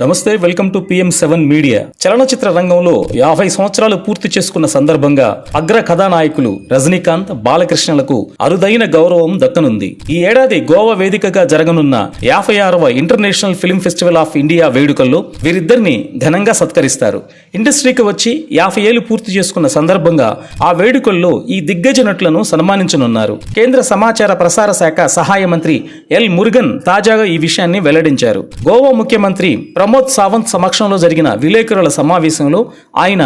నమస్తే welcome to PM seven media. చలనచిత్ర రంగంలో యాభై సంవత్సరాలు పూర్తి చేసుకున్న సందర్భంగా అగ్ర కథానాయకులు రజనీకాంత్ బాలకృష్ణలకు అరుదైన గౌరవం దక్కనుంది. ఈ ఏడాది గోవా వేదికగా జరగనున్న యాభై ఆరవ international film festival of India వేడుకల్లో వీరిద్దరిని ఘనంగా సత్కరిస్తారు. ఇండస్ట్రీకి వచ్చి యాభై ఏళ్ళు పూర్తి చేసుకున్న సందర్భంగా ఆ వేడుకల్లో ఈ దిగ్గజ నటులను సన్మానించనున్నారు. కేంద్ర సమాచార ప్రసార శాఖ సహాయ మంత్రి ఎల్ మురుగన్ తాజాగా ఈ విషయాన్ని వెల్లడించారు. గోవా ముఖ్యమంత్రి ప్రమోద్ సావంత్ సమక్షంలో జరిగిన విలేకరుల సమావేశంలో ఆయన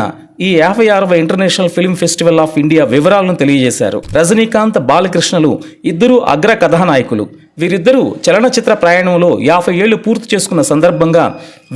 ఈ యాభై ఆరవ international film festival of India వివరాలను తెలియజేశారు. రజనీకాంత్ బాలకృష్ణలు ఇద్దరు అగ్ర కథానాయకులు. వీరిద్దరూ చలనచిత్ర ప్రయాణంలో యాభై ఏళ్ళు పూర్తి చేసుకున్న సందర్భంగా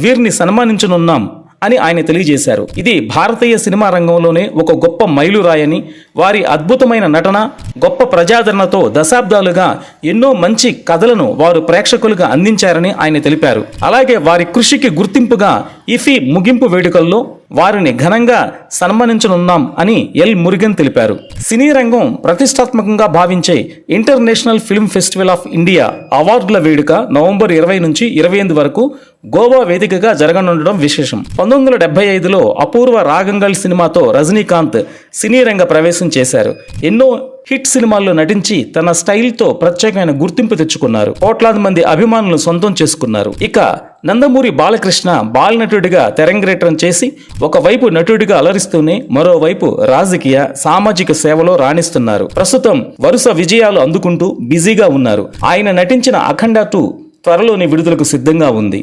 వీరిని సన్మానించనున్నాం అని ఆయన తెలియజేశారు. ఇది భారతీయ సినిమా రంగంలోనే ఒక గొప్ప మైలురాయని వారి అద్భుతమైన నటన గొప్ప ప్రజాదరణతో దశాబ్దాలుగా ఎన్నో మంచి కథలను వారు ప్రేక్షకులుగా అందించారని ఆయన తెలిపారు. అలాగే వారి కృషికి గుర్తింపుగా ఇఫీ ముగింపు వేడుకల్లో వారిని ఘనంగా సన్మానించనున్నాం అని ఎల్ మురుగన్ తెలిపారు. సినీ రంగం ప్రతిష్టాత్మకంగా భావించే international film festival of India అవార్డుల వేడుక నవంబర్ ఇరవై నుంచి ఇరవై ఎనిమిది వరకు గోవా వేదికగా జరగనుండడం విశేషం. పంతొమ్మిది వందల డెబ్బై ఐదులో అపూర్వ రాగంగల్ సినిమాతో రజనీకాంత్ సినీ రంగ ప్రవేశం చేశారు. ఎన్నో హిట్ సినిమాల్లో నటించి తన స్టైల్తో ప్రత్యేకమైన గుర్తింపు తెచ్చుకున్నారు. కోట్లాది మంది అభిమానులు సొంతం చేసుకున్నారు. ఇక నందమూరి బాలకృష్ణ బాలనటుడిగా తెరంగేట్రం చేసి ఒకవైపు నటుడిగా అలరిస్తూనే మరోవైపు రాజకీయ సామాజిక సేవలో రాణిస్తున్నారు. ప్రస్తుతం వరుస విజయాలు అందుకుంటూ బిజీగా ఉన్నారు. ఆయన నటించిన అఖండ టూ త్వరలోనే విడుదలకు సిద్ధంగా ఉంది.